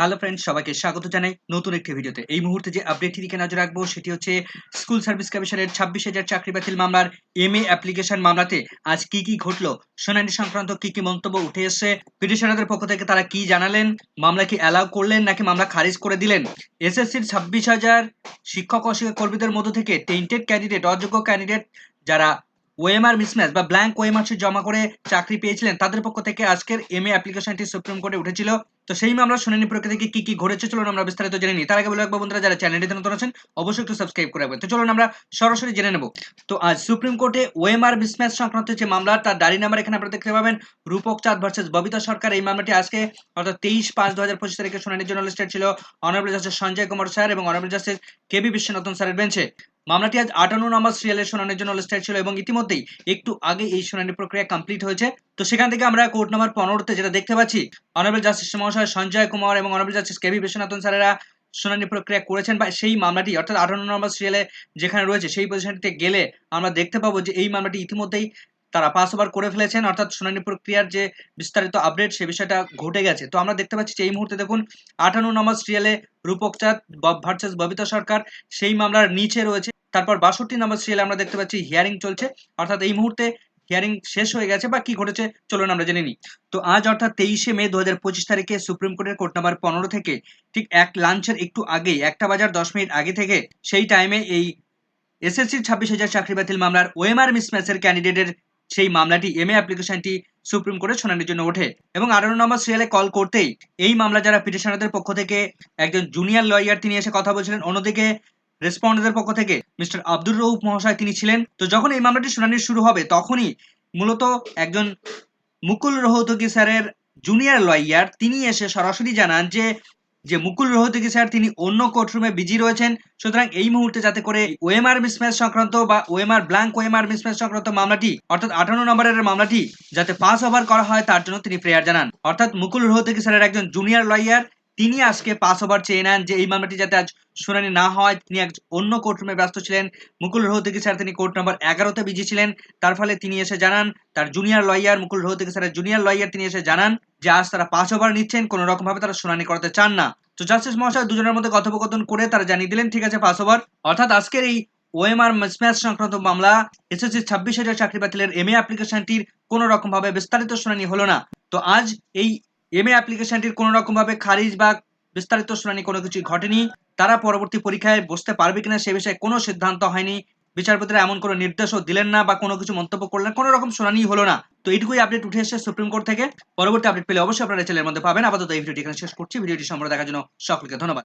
Hello friends সবাইকে স্বাগত জানাই নতুন একটি ভিডিওতে। এই মুহূর্তে যে আপডেটটি দিকে নজর রাখব সেটি হচ্ছে স্কুল সার্ভিস কমিশনের ছাব্বিশ হাজার চাকরি বাতিল মামলার এম এ অ্যাপ্লিকেশন মামলাতে আজ কি কি ঘটলো, শুনানি সংক্রান্ত কি কি মন্তব্য উঠে এসছে পিটিশনারদের পক্ষ থেকে তারা কি জানালেন, মামলা কি অ্যালাউ করলেন নাকি মামলা খারিজ করে দিলেন? এসএসসির ছাব্বিশ হাজার শিক্ষক ও শিক্ষক কর্মীদের মধ্য থেকে টেন্টেড ক্যান্ডিডেট অযোগ্য ক্যান্ডিডেট যারা ওএমআর মিসম্যাচ বা ব্ল্যাঙ্ক ওএমআর জমা করে চাকরি পেয়েছিলেন, তাদের পক্ষ থেকে আজকের এম এ অ্যাপ্লিকেশনটি সুপ্রিম কোর্টে উঠেছিল। তো সেই মামলা শুনানি প্রক্রিয়া থেকে কি কি ঘটেছে চলুন আমরা বিস্তারিত জেনে নিই। তার আগে বলে রাখব বন্ধুরা, যারা চ্যানেলটিতে নতুন আছেন, অবশ্যই একটু সাবস্ক্রাইব করে রাখবেন। তো চলুন আমরা সরাসরি জেনে নেব। তো আজ সুপ্রিম কোর্টে ওএমআর মিসম্যাচ সংক্রান্ত যে মামলা, তার ডায়রি নাম্বার এখানে আপনারা দেখতে পাবেন। রূপক চাঁদ ভার্সেস ববিতা সরকার, এই মামলাটি আজকে অর্থাৎ তেইশ পাঁচ দু হাজার পঁচিশ তারিখে শুনানির জন্য লিস্টেড ছিল। Honourable justice Sanjay Kumar sir এবং honourable justice K B Viswanathan স্যারের বেঞ্চে মামলাটি আজ আটান্ন নম্বর সিরিয়ালের শুনানির জন্য লিস্টেড ছিল এবং ইতিমধ্যেই একটু আগে এই শুনানি প্রক্রিয়া কমপ্লিট হয়েছে। তো সেখান থেকে আমরা কোর্ট নাম্বার পনেরোতে যেটা দেখতে পাচ্ছি অনারেবল জাস্টিস মহাশয় সঞ্জয় কুমার এবং honourable justice K V Viswanathan স্যারেরা শুনানি প্রক্রিয়া করেছেন বা সেই মামলাটি অর্থাৎ আঠান্ন নম্বর সিরিয়ালে যেখানে রয়েছে সেই পজিশনটিতে গেলে আমরা দেখতে পাবো যে এই মামলাটি ইতিমধ্যেই তারা পাস ওভার করে ফেলেছেন। অর্থাৎ শুনানি প্রক্রিয়ার যে বিস্তারিত আপডেট সে বিষয়টা ঘটে গেছে। তো আমরা দেখতে পাচ্ছি যে এই মুহূর্তে দেখুন আঠান্ন নম্বর সিরিয়ালে রূপক চাঁদ ভার্সেস ববিতা সরকার সেই মামলার নিচে রয়েছে। তারপর বাষট্টি নম্বর সিরিয়ালে আমরা দেখতে পাচ্ছি হিয়ারিং চলছে। অর্থাৎ এই মুহূর্তে হিয়ারিং শেষ হয়ে গেছে বা কি ঘটেছে চলুন আমরা জেনে নিই। তো আজ অর্থাৎ তেইশে মে দু হাজার পঁচিশ তারিখে সুপ্রিম কোর্টের কোর্ট নাম্বার পনেরো থেকে ঠিক এক লাঞ্চের একটু আগেই, একটা বাজার দশ মিনিট আগে থেকে সেই টাইমে এই এসএসসির ছাব্বিশ হাজার চাকরি বাতিল মামলার ওএমআর মিসম্যাচের ক্যান্ডিডেটের সেই মামলাটি এম এ অ্যাপ্লিকেশনটি সুপ্রিম কোর্টে শুনানির জন্য ওঠে। এবং আঠারো নম্বর সিরিয়ালে কল করতেই এই মামলা যারা পিটিশনারদের পক্ষ থেকে একজন জুনিয়র লয়ার তিনি এসে কথা বলছিলেন। অন্যদিকে রেসপন্ডেন্টের পক্ষ থেকে মিস্টার আব্দুর রউফ মহাশয় তিনি ছিলেন। তো যখন এই মামলাটি শুনানি শুরু হবে, তখনই মূলত একজন মুকুল রোহতগি স্যারের জুনিয়র লয়ার তিনি এসে সরাসরি জানান যে যে মুকুল রোহতগি স্যার তিনি অন্য কোর্টরুমে বিজি রয়েছেন। সুতরাং এই মুহূর্তে যাতে করে ওএমআর মিসম্যাচ সংক্রান্ত বা ওএমআর ব্ল্যাঙ্ক ওএমআর মিসম্যাচ সংক্রান্ত মামলাটি, অর্থাৎ আঠান্ন নম্বরের মামলাটি যাতে পাস ওভার করা হয়, তার জন্য তিনি প্রেয়ার জানান। অর্থাৎ মুকুল রোহতগি স্যারের একজন জুনিয়র লয়ার তিনি আজকে পাস ওভার চেয়ে নেন যে এই মামলাটি যাতে আজ শুনানি না হয়। তিনি এক অন্য কোর্টরুমে ব্যস্ত ছিলেন। মুকুল রোহতগি স্যার তিনি কোর্ট নম্বর এগারোতে বিজি ছিলেন। তার ফলে তিনি এসে জানান, তার জুনিয়র লয়ার মুকুল রোহতগি স্যারের জুনিয়র লয়ার তিনি এসে জানান যে আজ তারা পাস ওভার নিচ্ছেন, কোনো রকম ভাবে তারা শুনানি করাতে চান না। তো জাস্টিস মহাশয় দুজনের মধ্যে কথোপকথন করে তারা জানিয়ে দিলেন, ঠিক আছে পাস ওভার অর্থাৎ আজকের এই ওএমআর মিসম্যাচ সংক্রান্ত মামলা এসএসসি ছাব্বিশ হাজার চাকরি বাতিলের এম এ অ্যাপ্লিকেশনটির কোনো রকম ভাবে বিস্তারিত শুনানি হলো না। তো আজ এই এম এ অ্যাপ্লিকেশনটির কোনো রকমভাবে খারিজ বা বিস্তারিত শুনানি কোনো কিছু ঘটেনি। তারা পরবর্তী পরীক্ষায় বসতে পারবে কিনা সে বিষয়ে কোনো সিদ্ধান্ত হয়নি। বিচারপতিরা এমন কোনো নির্দেশও দিলেন না বা কোনো কিছু মন্তব্য করলেন কোনো রকম শুনানি হলো না। তো এইটুকুই আপডেট উঠে এসেছে সুপ্রিম কোর্ট থেকে। পরবর্তী আপডেট পেলে অবশ্যই আপনারা চ্যানেলের মধ্যে পাবেন। আপাতত এই ভিডিওটি এখানে শেষ করছি। ভিডিওটি সম্পর্কে দেখার জন্য সকলকে ধন্যবাদ।